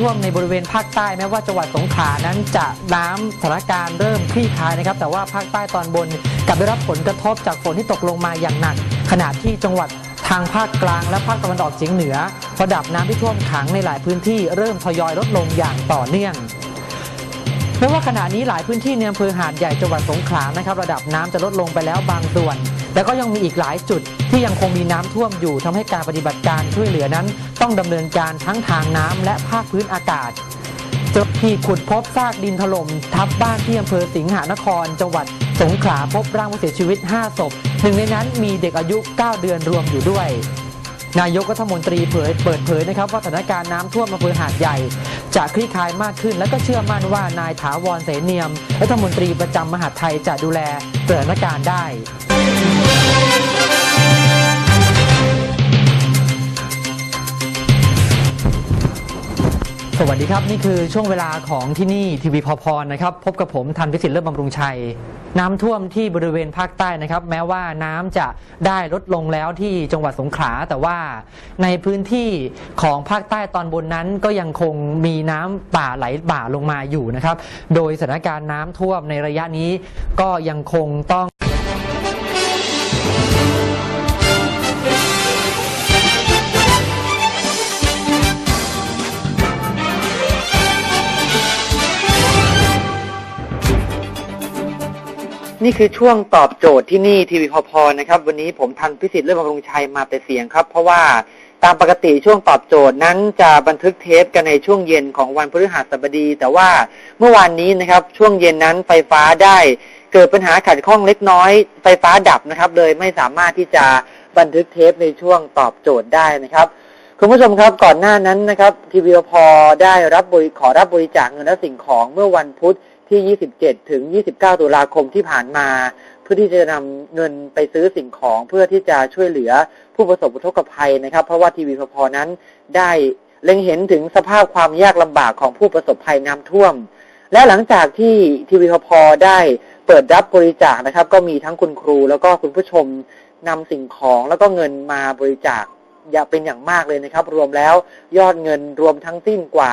ท่วมในบริเวณภาคใต้แม้ว่าจังหวัดสงขลานั้นจะน้ำสถานการณ์เริ่มคลี่คลายนะครับ แต่ว่าภาคใต้ตอนบนกลับได้รับผลกระทบจากฝนที่ตกลงมาอย่างหนัก ขณะที่จังหวัดทางภาคกลางและภาคตะวันออกเฉียงเหนือระดับน้ำที่ท่วมขังในหลายพื้นที่เริ่มทยอยลดลงอย่างต่อเนื่องแม้ว่าขณะนี้หลายพื้นที่ในอำเภอหาดใหญ่จังหวัดสงขลานะครับ ระดับน้ำจะลดลงไปแล้วบางส่วน แต่ก็ยังมีอีกหลายจุดที่ยังคงมีน้ำท่วมอยู่ทำให้การปฏิบัติการช่วยเหลือนั้น ต้องดำเนินการทั้งทางน้ำและภาคพื้นอากาศเจ้าที่ขุดพบซากดินถล่มทับบ้านที่อำเภอสิงหานคร จังหวัดสงขลาพบร่างผู้เสียชีวิต 5 ศพ หนึ่งในนั้นมีเด็กอายุ 9 เดือนรวมอยู่ด้วย นายกรัฐมนตรีเผยเปิดเผยนะครับว่าสถานการณ์น้ำท่วมอำเภอหาดใหญ่จะคลี่คลายมากขึ้น และก็เชื่อมั่นว่านายถาวรเสนเนียม รัฐมนตรีประจำมหาดไทยจะดูแลสถานการณ์ได้ สวัสดีครับ นี่คือช่วงเวลาของที่นี่ทีวีพอพรนะครับ พบกับผมทันพิสิทธิ์เลิศบำรุงชัย น้ำท่วมที่บริเวณภาคใต้นะครับ แม้ว่าน้ำจะได้ลดลงแล้วที่จังหวัดสงขลาแต่ว่าในพื้นที่ของภาคใต้ตอนบนนั้นก็ยังคงมีน้ำป่าไหลบ่าลงมาอยู่นะครับ โดยสถานการณ์น้ำท่วมในระยะนี้ก็ยังคงต้อง นี่คือช่วงตอบโจทย์ที่นี่ทีวีพอพอนะครับ วันนี้ผมทันพิสิทธิ์เลื่อนบำรุงชัยมาเป็นเสียงครับ เพราะว่าตามปกติช่วงตอบโจทย์นั้นจะบันทึกเทปกันในช่วงเย็นของวันพฤหัสบดี แต่ว่าเมื่อวานนี้นะครับ ช่วงเย็นนั้นไฟฟ้าได้เกิดปัญหาขัดข้องเล็กน้อย ไฟฟ้าดับนะครับ เลยไม่สามารถที่จะบันทึกเทปในช่วงตอบโจทย์ได้นะครับคุณผู้ชมครับก่อนหน้านั้นนะครับทีวีพอได้รับบริขอรับบริจาคเงินและสิ่งของเมื่อวันพุธ ที่ 27 ถึง 29 ตุลาคมที่ผ่านมา เพื่อที่จะนำเงินไปซื้อสิ่งของเพื่อที่จะช่วยเหลือผู้ประสบอุทกภัยนะครับ เพราะว่าทีวีพอนั้นได้เล็งเห็นถึงสภาพความยากลำบากของผู้ประสบภัยน้ำท่วม และหลังจากที่ทีวีพอได้เปิดรับบริจาคนะครับ ก็มีทั้งคุณครูแล้วก็คุณผู้ชมนำสิ่งของแล้วก็เงินมาบริจาคอย่าเป็นอย่างมากเลยนะครับ รวมแล้วยอดเงินรวมทั้งสิ้นกว่า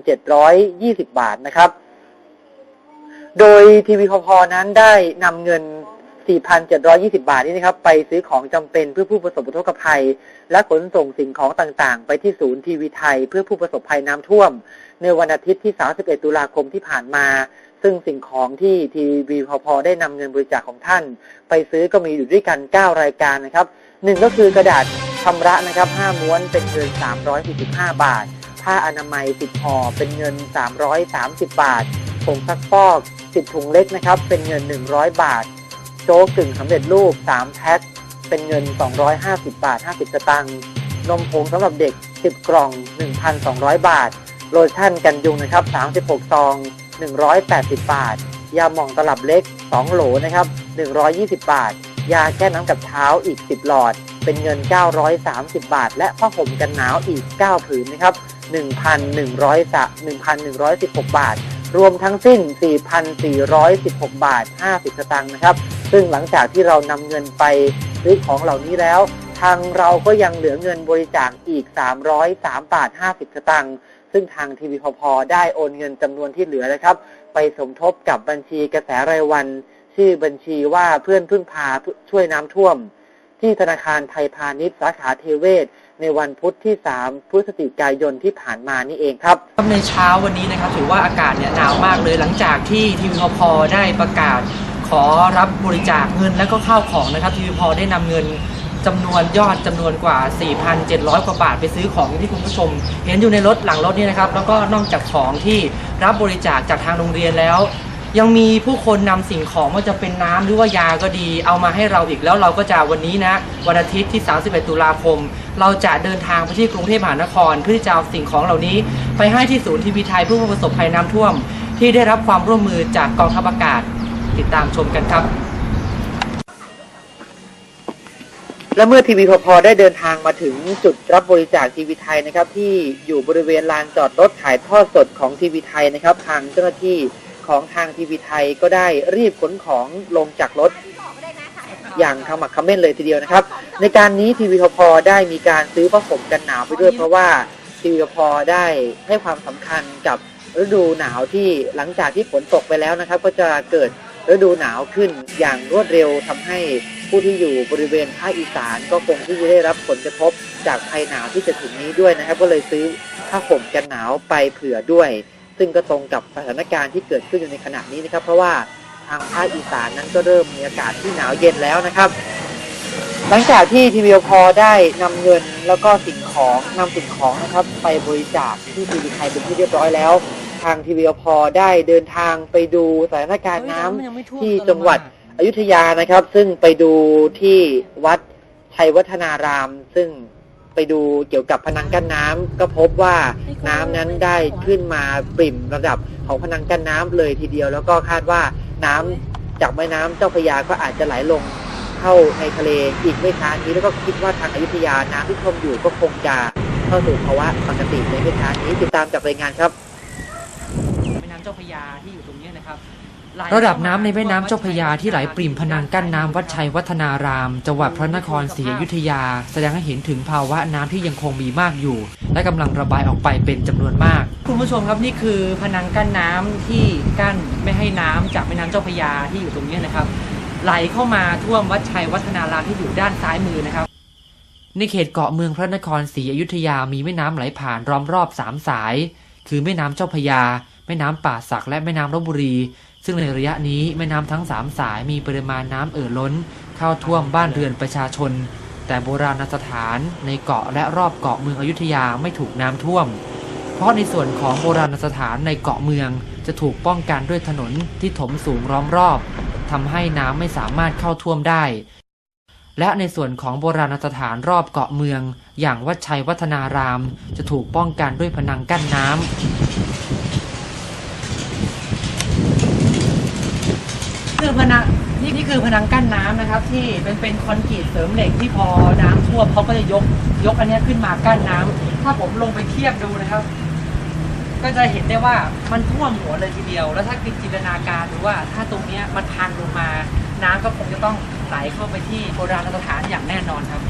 4,720 บาทนะครับ โดยทีวีพอนั้นได้นำเงิน 4,720 บาทนี้นะครับ ไปซื้อของจำเป็นเพื่อผู้ประสบอุทกภัย และขนส่งสิ่งของต่างๆ ไปที่ศูนย์ทีวีไทย เพื่อผู้ประสบภัยน้ำท่วม ในวันอาทิตย์ที่ 31 ตุลาคมที่ผ่านมา ซึ่งสิ่งของที่ทีวีพอได้นำเงินบริจาคของท่าน ไปซื้อก็มีอยู่ด้วยกัน 9 รายการนะครับหนึ่งก็คือกระดาษชำระนะครับ5ม้วนเป็นเงิน 345 บาท ผ้าอนามัย10ห่อเป็นเงิน 330 บาท ผงซักฟอก10ถุงเล็กนะครับ เป็นเงิน 100 บาท โจ๊กกึ่งสำเร็จรูป 3 แพ็ค เป็นเงิน 250 บาท 50 สตางค์ นมผงสำหรับเด็ก 10 กล่อง 1,200 บาท โลชั่นกันยุงนะครับ 36 ซอง 180 บาท ยาหม่องตลับเล็ก 2 โหลนะครับ 120 บาท ยาแก้น้ำกับเท้าอีก 10 หลอด เป็นเงิน 930 บาท และผ้าห่มกันหนาวอีก 9 ผืนนะครับ 1,100 1,116 บาท รวมทั้งสิ้น 4,416 บาท 50 สตางค์นะครับ ซึ่งหลังจากที่เรานำเงินไปซื้อของเหล่านี้แล้ว ทางเราก็ยังเหลือเงินบริจาคอีก 303 บาท 50 สตางค์ ซึ่งทางทีวีพอพอได้โอนเงินจำนวนที่เหลือนะครับ ไปสมทบกับบัญชีกระแสรายวัน ชื่อบัญชีว่าเพื่อนพึ่งพาช่วยน้ำท่วม ที่ธนาคารไทยพาณิชย์สาขาเทเวศ ในวันพุธที่ 3 พฤศจิกายนที่ผ่านมานี่เองครับในเช้าวันนี้นะครับถือว่าอากาศเนี่ยหนาวมากเลยหลังจากที่ทีวีพอได้ประกาศ ขอรับบริจาคเงินและก็ข้าวของนะครับทีวีพอได้นำเงินจำนวนยอดจำนวนกว่า 4,700 กว่าบาทไปซื้อของที่คุณผู้ชม เห็นอยู่ในรถหลังรถนี่นะครับ แล้วก็นอกจากของที่รับบริจาคจากทางโรงเรียนแล้ว ยังมีผู้คนนำสิ่งของว่าจะเป็นน้ำหรือว่ายาก็ดี เอามาให้เราอีกแล้วเราก็จะวันนี้นะวันอาทิตย์ที่ 31 ตุลาคม เราจะเดินทางไปที่กรุงเทพมหานคร เพื่อที่จะเอาสิ่งของเหล่านี้ ไปให้ที่ศูนย์ทีวีไทยผู้ประสบภัยน้ำท่วม ที่ได้รับความร่วมมือจากกองทัพอากาศ ติดตามชมกันครับ และเมื่อทีวีพอได้เดินทางมาถึงจุดรับบริจาคทีวีไทยนะครับ ที่อยู่บริเวณลานจอดรถถ่ายทอดสดของทีวีไทยนะครับ ทางเจ้าหน้าที่ ของทางทีวีไทยก็ได้รีบขนของลงจากรถ อย่างขมักเขม้นเลยทีเดียวนะครับ ในการนี้ทีวีทพได้มีการซื้อผ้าห่มกันหนาวไปด้วยเพราะว่าทีวีทพได้ให้ความสำคัญกับฤดูหนาวที่หลังจากที่ฝนตกไปแล้วนะครับ ก็จะเกิดฤดูหนาวขึ้นอย่างรวดเร็วทำให้ผู้ที่อยู่บริเวณภาคอีสานก็คงที่จะได้รับผลกระทบจากภัยหนาวที่จะถึงนี้ด้วยนะครับ ก็เลยซื้อผ้าห่มกันหนาวไปเผื่อด้วย ซึ่งก็ตรงกับสถานการณ์ที่เกิดขึ้นอยู่ในขณะนี้นะครับ เพราะว่าทางภาคอีสานนั้นก็เริ่มมีอากาศที่หนาวเย็นแล้วนะครับ หลังจากที่ทีวีพอได้นำเงินแล้วก็สิ่งของนำสิ่งของนะครับ ไปบริจาคที่ทีวีไทยเป็นที่เรียบร้อยแล้ว ทางทีวีพอได้เดินทางไปดูสถานการณ์น้ำที่จังหวัดอยุธยานะครับ ซึ่งไปดูที่วัดชัยวัฒนาราม ซึ่ง ไปดูเกี่ยวกับพนังกั้นน้ำก็พบว่าน้ำนั้นได้ขึ้นมาปริ่มระดับของพนังกั้นน้ำเลยทีเดียว แล้วก็คาดว่าน้ำจากแม่น้ำเจ้าพระยาก็อาจจะไหลลงเข้าในทะเลอีกไม่ช้านี้แล้วก็คิดว่าทางอยุธยาน้ำที่ท่วมอยู่ก็คงจะเข้าสู่ภาวะปกติในไม่ช้านี้ติดตามจากรายงานครับแม่น้ำเจ้าพระยาที่อยู่ตรงนี้นะครับ ระดับน้ำในแม่น้ำเจ้าพระยาที่ไหลปริ่มพนังกั้นน้ำวัดชัยวัฒนารามจังหวัดพระนครศรีอยุธยา แสดงให้เห็นถึงภาวะน้ำที่ยังคงมีมากอยู่ และกำลังระบายออกไปเป็นจำนวนมาก คุณผู้ชมครับนี่คือพนังกั้นน้ำที่กั้นไม่ให้น้ำจากแม่น้ำเจ้าพระยาที่อยู่ตรงเนี้ยนะครับ ไหลเข้ามาท่วมวัดชัยวัฒนารามที่อยู่ด้านซ้ายมือนะครับในเขตเกาะเมืองพระนครศรีอยุธยามีแม่น้ำไหลผ่านล้อมรอบสามสาย คือแม่น้ำเจ้าพระยา แม่น้ำป่าสักและแม่น้ำลบบุรี ซึ่งในระยะนี้แม่น้ำทั้งสามสายมีปริมาณน้ำเอ่อล้น เข้าท่วมบ้านเรือนประชาชน แต่โบราณสถานในเกาะและรอบเกาะเมืองอยุธยาไม่ถูกน้ำท่วม เพราะในส่วนของโบราณสถานในเกาะเมืองจะถูกป้องกันด้วยถนนที่ถมสูงล้อมรอบทำให้น้ำไม่สามารถเข้าท่วมได้ และในส่วนของโบราณสถานรอบเกาะเมือง อย่างวัดชัยวัฒนาราม จะถูกป้องกันด้วยพนังกั้นน้ำ คือพนังนี่นี่ คือพนังกั้นน้ำนะครับที่เป็นเป็นคอนกรีตเสริมเหล็กที่พอน้ำท่วมเขาก็จะยกยกอันเนี้ยขึ้นมากั้นน้ำถ้าผมลงไปเทียบดูนะครับ ก็จะเห็นได้ว่ามันท่วมหัวเลยทีเดียว แล้วถ้าคิดจินตนาการดูว่า ถ้าตรงเนี้ยมันพังลงมา น้ำก็คงจะต้องไหลเข้าไปที่โบราณสถานอย่างแน่นอนครับ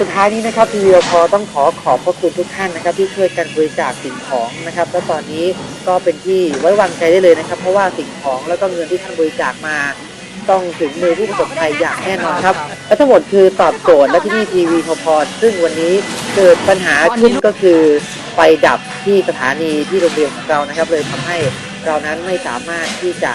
สุดท้ายนี้นะครับทีวีพอต้องขอขอบพระคุณทุกท่านนะครับ ที่ช่วยกันบริจาคสิ่งของนะครับ และตอนนี้ก็เป็นที่ไว้วางใจได้เลยนะครับ เพราะว่าสิ่งของแล้วก็เงินที่ท่านบริจาคมาต้องถึงมือผู้ประสบภัยอย่างแน่นอนครับ และทั้งหมดคือตอบโจทย์และที่นี่ทีวีพอพอซึ่งวันนี้เกิดปัญหาขึ้นก็คือไฟดับที่สถานีที่โรงเรียนของเรานะครับ เลยทำให้เรานั้นไม่สามารถที่จะ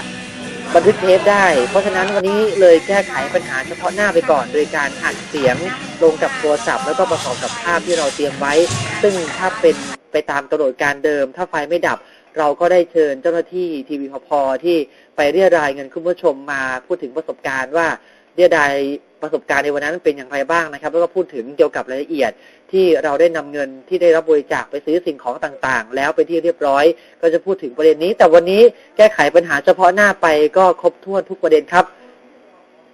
บันทึกเทปได้ เพราะฉะนั้นวันนี้เลยแก้ไขปัญหาเฉพาะหน้าไปก่อน โดยการอัดเสียงลงกับโทรศัพท์ แล้วก็ประกอบกับภาพที่เราเตรียมไว้ ซึ่งถ้าเป็นไปตามกำหนดการเดิม ถ้าไฟไม่ดับ เราก็ได้เชิญเจ้าหน้าที่ทีวีพพที่ไปเรียรายเงินคุณผู้ชมมาพูดถึงประสบการณ์ว่า เรียดายประสบการณ์ในวันนั้นเป็นอย่างไรบ้างนะครับ แล้วก็พูดถึงเกี่ยวกับรายละเอียดที่เราได้นำเงินที่ได้รับบริจาคไปซื้อสิ่งของต่างๆ แล้วไปที่เรียบร้อย ก็จะพูดถึงประเด็นนี้ แต่วันนี้แก้ไขปัญหาเฉพาะหน้าไปก็ครบถ้วนทุกประเด็นครับ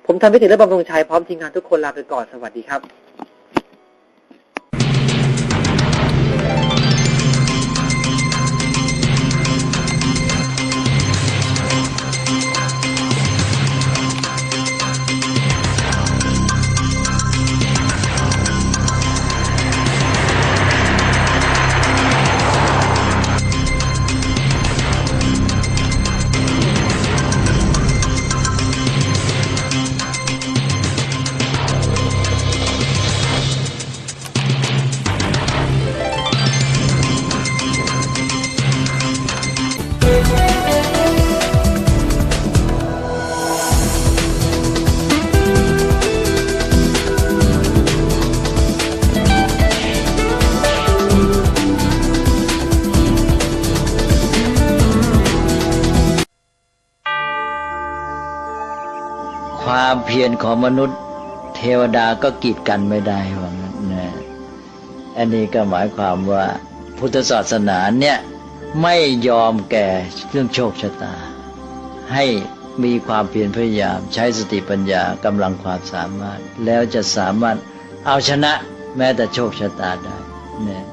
ผมทำพิธีและบำรุงชัยพร้อมทีมงานทุกคนลาไปก่อนสวัสดีครับ พียรของมนุษย์ เทวดาก็กีดกันไม่ได้ว่างั้นนะอันนี้ก็หมายความว่าพุทธศาสนาเนี่ยไม่ยอมแก่เรื่องโชคชะตา ให้มีความเพียรพยายามใช้สติปัญญากำลังความสามารถ แล้วจะสามารถเอาชนะแม้แต่โชคชะตาได้เนี่ย